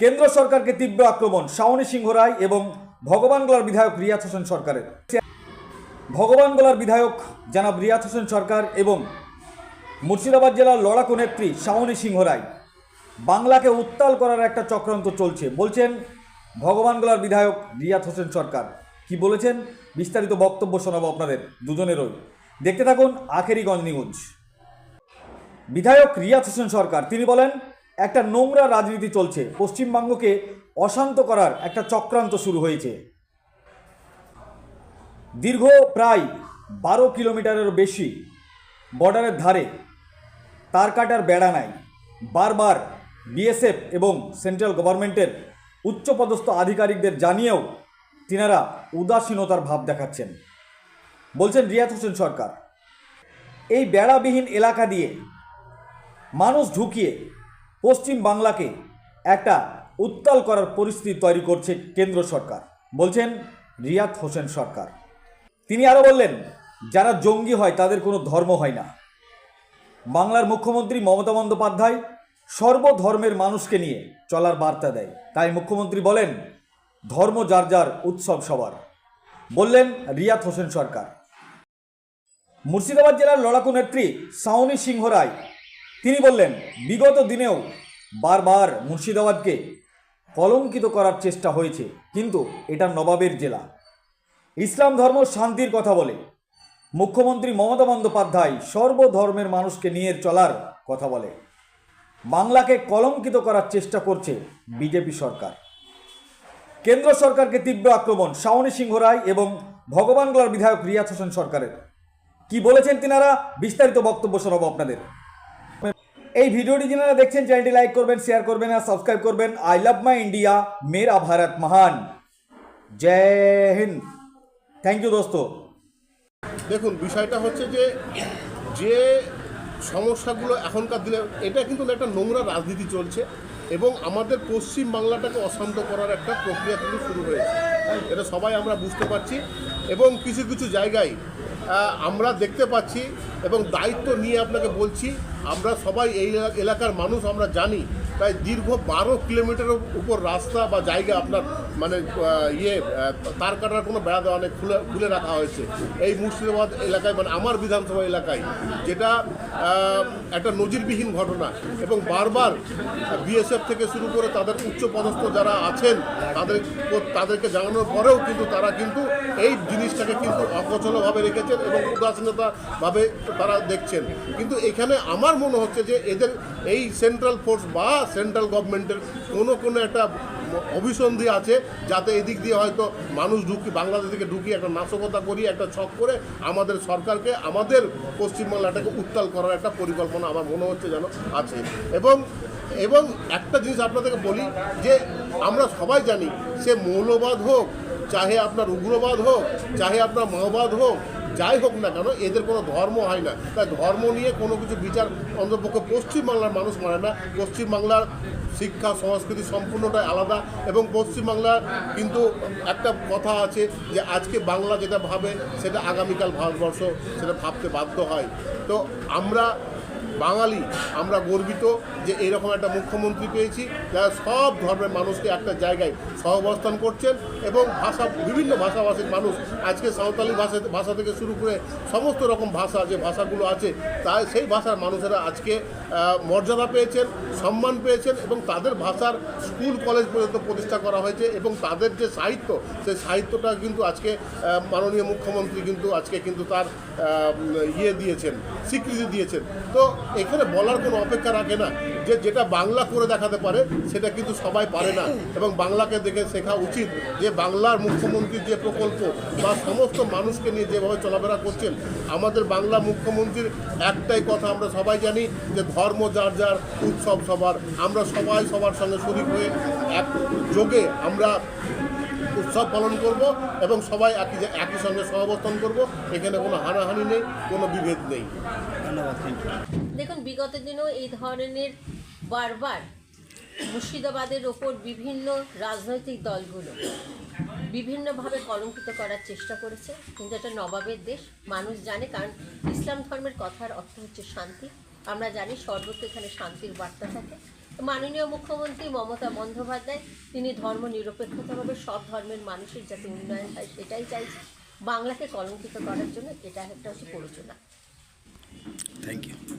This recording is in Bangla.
কেন্দ্র সরকারকে তীব্র আক্রমণ, শাওনী সিংহ রায় এবং ভগবানগোলার বিধায়ক রিয়াজ হোসেন সরকারের। ভগবানগোলার বিধায়ক জনাব রিয়াজ হোসেন সরকার এবং মুর্শিদাবাদ জেলার লড়াকু নেত্রী শাওনী সিংহ রায়। বাংলাকে উত্তাল করার একটা চক্রান্ত চলছে, বলছেন ভগবানগোলার বিধায়ক রিয়াজ হোসেন সরকার। কি বলেছেন? বিস্তারিত বক্তব্য শোনাবো আপনাদের দুজনেরই। দেখতে থাকুন আখেরিগঞ্জ নিউজ। বিধায়ক রিয়াজ হোসেন সরকার, তিনি বলেন একটা নোংরা রাজনীতি চলছে। পশ্চিমবঙ্গকে অশান্ত করার একটা চক্রান্ত শুরু হয়েছে। দীর্ঘ প্রায় বারো কিলোমিটারেরও বেশি বর্ডারের ধারে তার কাটার বেড়া নাই। বারবার বিএসএফ এবং সেন্ট্রাল গভর্নমেন্টের উচ্চপদস্থ আধিকারিকদের জানিয়েও তিনারা উদাসীনতার ভাব দেখাচ্ছেন। বলছেন রিয়াজ হোসেন সরকার, এই বেড়াবিহীন এলাকা দিয়ে মানুষ ঢুকিয়ে পশ্চিম বাংলাকে একটা উত্তাল করার পরিস্থিতি তৈরি করছে কেন্দ্র সরকার, বলছেন রিয়াদ হোসেন সরকার। তিনি আরও বললেন, যারা জঙ্গি হয় তাদের কোনো ধর্ম হয় না। বাংলার মুখ্যমন্ত্রী মমতা বন্দ্যোপাধ্যায় সর্বধর্মের মানুষকে নিয়ে চলার বার্তা দেয়। তাই মুখ্যমন্ত্রী বলেন, ধর্ম যার যার উৎসব সবার। বললেন রিয়াদ হোসেন সরকার। মুর্শিদাবাদ জেলার লড়াকু নেত্রী সাউনি সিংহ রায় তিনি বললেন, বিগত দিনেও বারবার মুর্শিদাবাদকে কলঙ্কিত করার চেষ্টা হয়েছে, কিন্তু এটা নবাবের জেলা। ইসলাম ধর্ম শান্তির কথা বলে। মুখ্যমন্ত্রী মমতা বন্দ্যোপাধ্যায় সর্বধর্মের মানুষকে নিয়ে চলার কথা বলে। বাংলাকে কলঙ্কিত করার চেষ্টা করছে বিজেপি সরকার। কেন্দ্র সরকারকে তীব্র আক্রমণ, শাওনী সিংহ রায় এবং ভগবানগোলার বিধায়ক রিয়াজ হোসেন সরকারের। কি বলেছেন তিনারা? বিস্তারিত বক্তব্য শোনাবো আপনাদের। এই ভিডিওটি যারা দেখছেন, চ্যানেলটি লাইক করবেন শেয়ার করবেন আর সাবস্ক্রাইব করবেন। আই লাভ মাই ইন্ডিয়া মেরা ভারত মহান জয় হিন্দ। থ্যাংক ইউ দোস্ত। দেখুন, বিষয়টা হচ্ছে যে যে সমস্যাগুলো এখনকার দিনে, এটা কিন্তু একটা নোংরা রাজনীতি চলছে এবং আমাদের পশ্চিম বাংলাটাকে অশান্ত করার একটা প্রক্রিয়া কিন্তু শুরু হয়েছে। এটা সবাই আমরা বুঝতে পারছি এবং কিছু কিছু জায়গায় আমরা দেখতে পাচ্ছি এবং দায়িত্ব নিয়ে আপনাকে বলছি আমরা সবাই এই এলাকার মানুষ, আমরা জানি। প্রায় দীর্ঘ বারো কিলোমিটারের উপর রাস্তা বা জায়গা আপনার মানে ইয়ে তার কাটার কোনো বেড়া দেওয়া নেই, খুলে খুলে রাখা হয়েছে। এই মুর্শিদাবাদ এলাকায় মানে আমার বিধানসভা এলাকায়, যেটা একটা নজিরবিহীন ঘটনা এবং বারবার বিএসএফ থেকে শুরু করে তাদের উচ্চ পদস্থ যারা আছেন, তাদের তাদেরকে জানানোর পরেও কিন্তু তারা কিন্তু এই জিনিসটাকে কিন্তু অকচলভাবে রেখেছেন এবং উদাসীনতাভাবে তারা দেখছেন। কিন্তু এখানে আমার মনে হচ্ছে যে এদের এই সেন্ট্রাল ফোর্স বা সেন্ট্রাল গভর্নমেন্টের কোনো কোনো একটা অভিসন্ধি আছে, যাতে এদিক দিয়ে হয়তো মানুষ ঢুকি, বাংলাদেশ থেকে ঢুকিয়ে একটা নাশকতা করি, একটা ছক করে আমাদের সরকারকে, আমাদের পশ্চিমবাংলাটাকে উত্তাল করার একটা পরিকল্পনা আমার মনে হচ্ছে যেন আছে। এবং এবং একটা জিনিস আপনাদেরকে বলি যে আমরা সবাই জানি, সে মৌলবাদ হোক, চাহে আপনার উগ্রবাদ হোক, চাহে আপনার মাওবাদ হোক যাই হোক না কেন, এদের কোনো ধর্ম হয় না। তাই ধর্ম নিয়ে কোনো কিছু বিচার অন্তপক্ষে পশ্চিমবাংলার মানুষ মানে না। পশ্চিমবাংলার শিক্ষা, সংস্কৃতি সম্পূর্ণটাই আলাদা এবং পশ্চিমবাংলার কিন্তু একটা কথা আছে যে আজকে বাংলা যেটা ভাবে, সেটা আগামীকাল ভারতবর্ষ সেটা ভাবতে বাধ্য হয়। তো আমরা বাঙালি, আমরা গর্বিত যে এরকম একটা মুখ্যমন্ত্রী পেয়েছি যারা সব ধর্মের মানুষকে একটা জায়গায় সহাবস্থান করছেন এবং ভাষা, বিভিন্ন ভাষাভাষীর মানুষ আজকে সাঁওতালি ভাষা ভাষা থেকে শুরু করে সমস্ত রকম ভাষা যে ভাষাগুলো আছে, তাই সেই ভাষার মানুষেরা আজকে মর্যাদা পেয়েছেন, সম্মান পেয়েছেন এবং তাদের ভাষার স্কুল, কলেজ পর্যন্ত প্রতিষ্ঠা করা হয়েছে এবং তাদের যে সাহিত্য, সেই সাহিত্যটা কিন্তু আজকে মাননীয় মুখ্যমন্ত্রী কিন্তু আজকে কিন্তু তার ইয়ে দিয়েছেন, স্বীকৃতি দিয়েছেন। তো এখানে বলার কোনো অপেক্ষা রাখে না যে যেটা বাংলা করে দেখাতে পারে, সেটা কিন্তু সবাই পারে না। এবং বাংলাকে দেখে শেখা উচিত যে বাংলার মুখ্যমন্ত্রীর যে প্রকল্প বা সমস্ত মানুষকে নিয়ে যেভাবে চলাফেরা করছেন, আমাদের বাংলা মুখ্যমন্ত্রীর একটাই কথা আমরা সবাই জানি যে ধর্ম যার যার উৎসব সবার। আমরা সবাই সবার সঙ্গে শরিক হয়ে এক যোগে আমরা উৎসব পালন করব এবং সবাই একই একই সঙ্গে সহাবস্থান করব। এখানে কোনো হানাহানি নেই, কোনো বিভেদ নেই। দেখুন, বিগত দিনেও এই ধরনের বারবার মুর্শিদাবাদের ওপর বিভিন্ন রাজনৈতিক দলগুলো বিভিন্নভাবে কলঙ্কিত করার চেষ্টা করেছে। কিন্তু এটা নবাবের দেশ, মানুষ জানে, কারণ ইসলাম ধর্মের কথার অর্থ হচ্ছে শান্তি। আমরা জানি সর্বত্র এখানে শান্তির বার্তা থাকে। মাননীয় মুখ্যমন্ত্রী মমতা বন্দ্যোপাধ্যায়, তিনি ধর্ম নিরপেক্ষতাভাবে সব ধর্মের মানুষের যাতে উন্নয়ন হয় সেটাই চাইছে বাংলাকে কলঙ্কিত করার জন্য এটা একটা হচ্ছে প্ররোচনা। Thank you